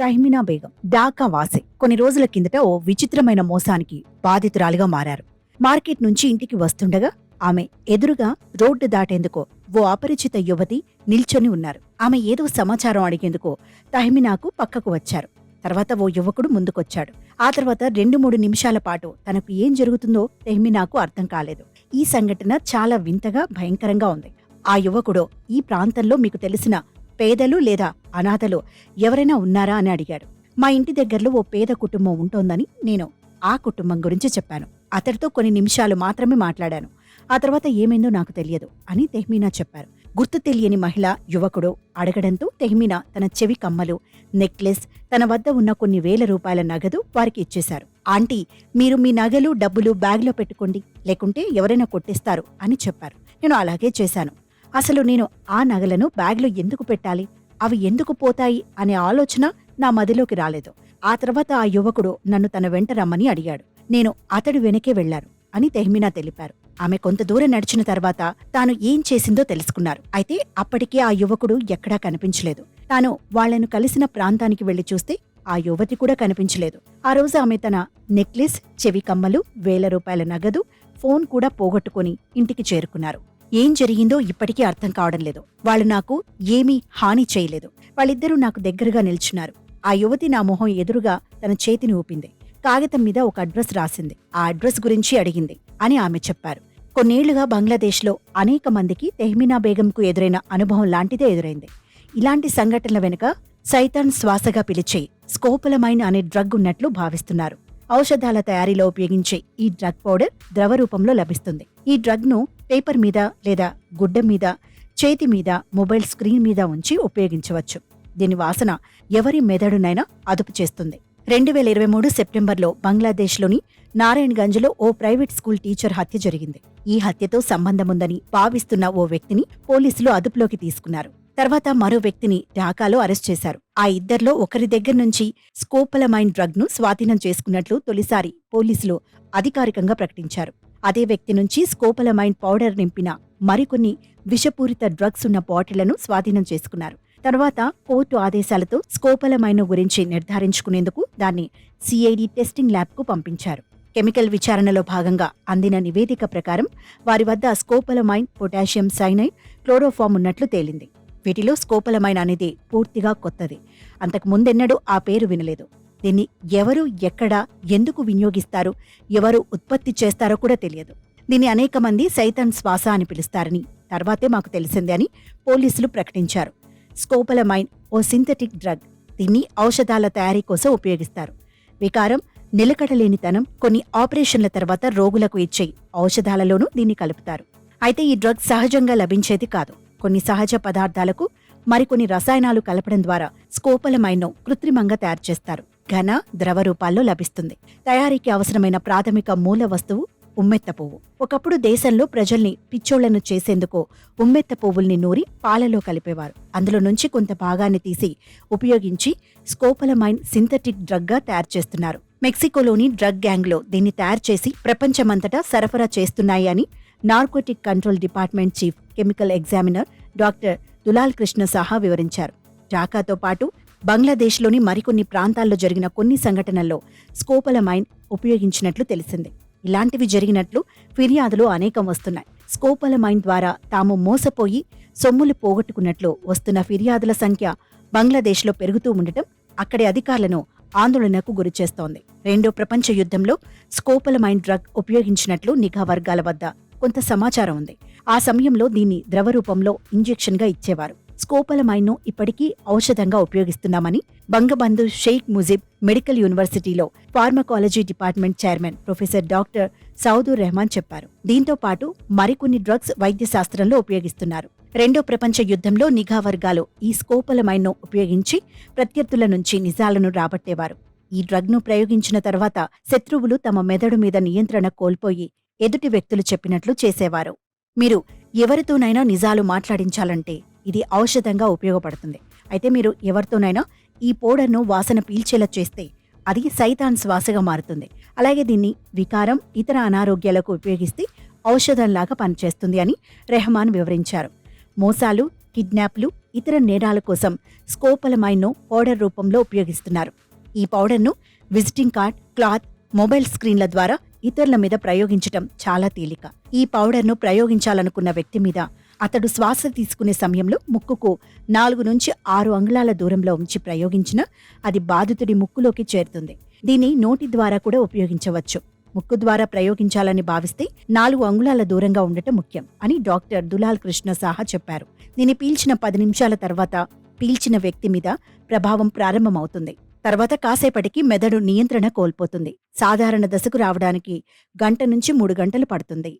తహ్మినా బేగం ఢాకా వాసే కొన్ని రోజుల కిందట ఓ విచిత్రమైన మోసానికి బాధితురాలిగా మారారు. మార్కెట్ నుంచి ఇంటికి వస్తుండగా ఆమె ఎదురుగా రోడ్డు దాటేందుకో ఓ అపరిచిత యువతి నిల్చొని ఉన్నారు. ఆమె ఏదో సమాచారం అడిగేందుకు తహ్మినాకు పక్కకు వచ్చారు. తర్వాత ఓ యువకుడు ముందుకొచ్చాడు. ఆ తర్వాత రెండు మూడు నిమిషాల పాటు తనకు ఏం జరుగుతుందో తెహ్మినాకు అర్థం కాలేదు. ఈ సంఘటన చాలా వింతగా భయంకరంగా ఉంది. ఆ యువకుడు ఈ ప్రాంతంలో మీకు తెలిసిన పేదలు లేదా అనాథలో ఎవరైనా ఉన్నారా అని అడిగాడు. మా ఇంటి దగ్గరలో ఓ పేద కుటుంబం ఉంటోందని నేను ఆ కుటుంబం గురించి చెప్పాను. అతడితో కొన్ని నిమిషాలు మాత్రమే మాట్లాడాను. ఆ తర్వాత ఏమైందో నాకు తెలియదు అని తెహ్మీనా చెప్పారు. గుర్తు తెలియని మహిళ యువకుడు అడగడంతో తెహ్మీనా తన చెవి కమ్మలు నెక్లెస్ తన వద్ద ఉన్న కొన్ని వేల రూపాయల నగదు వారికి ఇచ్చేశారు. ఆంటీ మీరు మీ నగలు డబ్బులు బ్యాగ్లో పెట్టుకోండి. లేకుంటే ఎవరైనా కొట్టేస్తారు అని చెప్పారు. నేను అలాగే చేశాను. అసలు నేను ఆ నగలను బ్యాగ్లో ఎందుకు పెట్టాలి? అవి ఎందుకు పోతాయి అనే ఆలోచన నా మదిలోకి రాలేదు. ఆ తర్వాత ఆ యువకుడు నన్ను తన వెంట రమ్మని అడిగాడు. నేను అతడు వెనకే వెళ్ళాను అని తెహ్మినా తెలిపారు. ఆమె కొంత దూరం నడిచిన తర్వాత తాను ఏం చేసిందో తెలుసుకున్నారు. అయితే అప్పటికే ఆ యువకుడు ఎక్కడా కనిపించలేదు. తాను వాళ్ళను కలిసిన ప్రాంతానికి వెళ్ళి చూస్తే ఆ యువతి కూడా కనిపించలేదు. ఆ రోజు ఆమె తన నెక్లెస్ చెవి కమ్మలు వేల రూపాయల నగదు ఫోన్ కూడా పోగొట్టుకుని ఇంటికి చేరుకున్నారు. ఏం జరిగిందో ఇప్పటికీ అర్థం కావడం లేదు. వాళ్ళు నాకు ఏమీ హాని చేయలేదు. వాళ్ళిద్దరూ నాకు దగ్గరగా నిల్చున్నారు. ఆ యువతి నా మొహం ఎదురుగా తన చేతిని ఊపింది. కాగితం మీద ఒక అడ్రస్ రాసింది. ఆ అడ్రస్ గురించి అడిగింది అని ఆమె చెప్పారు. కొన్నేళ్ళుగా బంగ్లాదేశ్లో అనేక మందికి తెహ్మినా బేగంకు ఎదురైన అనుభవం లాంటిదే ఎదురైంది. ఇలాంటి సంఘటనల వెనుక సైతాన్ శ్వాసగా పిలిచే స్కోపలమైన్ అనే డ్రగ్ ఉన్నట్లు భావిస్తున్నారు. ఔషధాల తయారీలో ఉపయోగించే ఈ డ్రగ్ పౌడర్ ద్రవ రూపంలో లభిస్తుంది. ఈ డ్రగ్ను పేపర్ మీద లేదా గుడ్డ మీద చేతి మీద మొబైల్ స్క్రీన్ మీద ఉంచి ఉపయోగించవచ్చు. దీని వాసన ఎవరి మెదడునైనా అదుపు చేస్తుంది. రెండు వేల ఇరవై మూడు సెప్టెంబర్లో బంగ్లాదేశ్లోని నారాయణగంజ్లో ఓ ప్రైవేట్ స్కూల్ టీచర్ హత్య జరిగింది. ఈ హత్యతో సంబంధముందని భావిస్తున్న ఓ వ్యక్తిని పోలీసులు అదుపులోకి తీసుకున్నారు. తర్వాత మరో వ్యక్తిని ఢాకాలో అరెస్ట్ చేశారు. ఆ ఇద్దర్లో ఒకరి దగ్గర నుంచి స్కోపలమైన్ డ్రగ్ను స్వాధీనం చేసుకున్నట్లు తొలిసారి పోలీసులు అధికారికంగా ప్రకటించారు. అదే వ్యక్తి నుంచి స్కోపలమైన్ పౌడర్ నింపిన మరికొన్ని విషపూరిత డ్రగ్స్ ఉన్న బాటిళ్ళను స్వాధీనం చేసుకున్నారు. తర్వాత కోర్టు ఆదేశాలతో స్కోపలమైన్ గురించి నిర్ధారించుకునేందుకు దాన్ని సిఐడి టెస్టింగ్ ల్యాబ్కు పంపించారు. కెమికల్ విచారణలో భాగంగా అందిన నివేదిక ప్రకారం వారి వద్ద స్కోపలమైన్ పొటాషియం సైనైడ్ క్లోరోఫామ్ ఉన్నట్లు తేలింది. వీటిలో స్కోపలమైన్ అనేది పూర్తిగా కొత్తది. అంతకు ముందెన్నడూ ఆ పేరు వినలేదు. దీన్ని ఎవరు ఎక్కడ ఎందుకు వినియోగిస్తారు ఎవరు ఉత్పత్తి చేస్తారో కూడా తెలియదు. దీన్ని అనేక మంది సైతన్ శ్వాస అని పిలుస్తారని తర్వాతే మాకు తెలిసింది అని పోలీసులు ప్రకటించారు. స్కోపలమైన్ ఓ సింథటిక్ డ్రగ్. దీన్ని ఔషధాల తయారీ కోసం ఉపయోగిస్తారు. వికారం నిలకడలేనితనం కొన్ని ఆపరేషన్ల తర్వాత రోగులకు ఇచ్చే ఔషధాలలోనూ దీన్ని కలుపుతారు. అయితే ఈ డ్రగ్ సహజంగా లభించేది కాదు. కొన్ని సహజ పదార్థాలకు మరికొన్ని రసాయనాలు కలపడం ద్వారా స్కోపలమైన్ను కృత్రిమంగా తయారు చేస్తారు. ఘన ద్రవ రూపాల్లో లభిస్తుంది. తయారీకి అవసరమైన ప్రాథమిక మూల వస్తువు ఉమ్మెత్త పువ్వు. ఒకప్పుడు దేశంలో ప్రజల్ని పిచ్చోళ్ళను చేసేందుకు ఉమ్మెత్త పువ్వుల్ని నూరి పాలలో కలిపేవారు. అందులో నుంచి కొంత భాగాన్ని తీసి ఉపయోగించి స్కోపలమైన్ సింథటిక్ డ్రగ్గా తయారు చేస్తున్నారు. మెక్సికోలోని డ్రగ్ గ్యాంగ్లో దీన్ని తయారు చేసి ప్రపంచమంతటా సరఫరా చేస్తున్నాయి అని narcotic control department chief chemical examiner doctor Dulal Krishna Saha వివరించారు. ఢాకాతో పాటు బంగ్లాదేశ్లోని మరికొన్ని ప్రాంతాల్లో జరిగిన కొన్ని సంఘటనల్లో స్కోపలమైన్ ఉపయోగించినట్లు తెలిసింది. ఇలాంటివి జరిగినట్లు ఫిర్యాదులు అనేకం వస్తున్నాయి. స్కోపలమైన్ ద్వారా తాము మోసపోయి సొమ్ములు పోగొట్టుకున్నట్లు వస్తున్న ఫిర్యాదుల సంఖ్య బంగ్లాదేశ్లో పెరుగుతూ ఉండటం అక్కడి అధికారులను ఆందోళనకు గురిచేస్తోంది రెండో ప్రపంచ యుద్ధంలో స్కోపలమైన్ డ్రగ్ ఉపయోగించినట్లు నిఘా వర్గాల వద్ద కొంత సమాచారం ఉంది. ఆ సమయంలో దీన్ని ద్రవ రూపంలో ఇంజెక్షన్గా ఇచ్చేవారు. స్కోపలమైన్ను ఇప్పటికీ ఔషధంగా ఉపయోగిస్తున్నామని బంగబంధు షేక్ ముజిబ్ మెడికల్ యూనివర్సిటీలో pharmacology department chairman professor doctor Saudur Rahman చెప్పారు. దీంతో పాటు మరికొన్ని డ్రగ్స్ వైద్య శాస్త్రంలో ఉపయోగిస్తున్నారు. రెండో ప్రపంచ యుద్ధంలో నిఘా వర్గాలు ఈ స్కోపలమైన్ను ఉపయోగించి ప్రత్యర్థుల నుంచి నిజాలను రాబట్టేవారు. ఈ డ్రగ్ను ప్రయోగించిన తర్వాత శత్రువులు తమ మెదడు మీద నియంత్రణ కోల్పోయి ఎదుటి వ్యక్తులు చెప్పినట్లు చేసేవారు. మీరు ఎవరితోనైనా నిజాలు మాట్లాడించాలంటే ఇది ఔషధంగా ఉపయోగపడుతుంది. అయితే మీరు ఎవరితోనైనా ఈ పౌడర్ను వాసన పీల్చేలా చేస్తే అది సైతాన్ శ్వాసగా మారుతుంది. అలాగే దీన్ని వికారం ఇతర అనారోగ్యాలకు ఉపయోగిస్తే ఔషధంలాగా పనిచేస్తుంది అని రెహమాన్ వివరించారు. మోసాలు కిడ్నాప్లు ఇతర నేరాల కోసం స్కోపలమైన్ను పౌడర్ రూపంలో ఉపయోగిస్తున్నారు. ఈ పౌడర్ను విజిటింగ్ కార్డ్ క్లాత్ మొబైల్ స్క్రీన్ల ద్వారా ఇతరుల మీద ప్రయోగించటం చాలా తేలిక. ఈ పౌడర్ను ప్రయోగించాలనుకున్న వ్యక్తి మీద అతడు శ్వాస తీసుకునే సమయంలో ముక్కుకు నాలుగు నుంచి ఆరు అంగుళాల దూరంలో ఉంచి ప్రయోగించిన అది బాధితుడి ముక్కులోకి చేరుతుంది. దీన్ని నోటి ద్వారా కూడా ఉపయోగించవచ్చు. ముక్కు ద్వారా ప్రయోగించాలని భావిస్తే నాలుగు అంగుళాల దూరంగా ఉండటం ముఖ్యం అని డాక్టర్ దులాల్ కృష్ణ సాహా చెప్పారు. దీన్ని పీల్చిన పది నిమిషాల తర్వాత పీల్చిన వ్యక్తి మీద ప్రభావం ప్రారంభమవుతుంది. తర్వాత కాసేపటికి మెదడు నియంత్రణ కోల్పోతుంది. సాధారణ దశకు రావడానికి గంట నుంచి మూడు గంటలు పడుతుంది.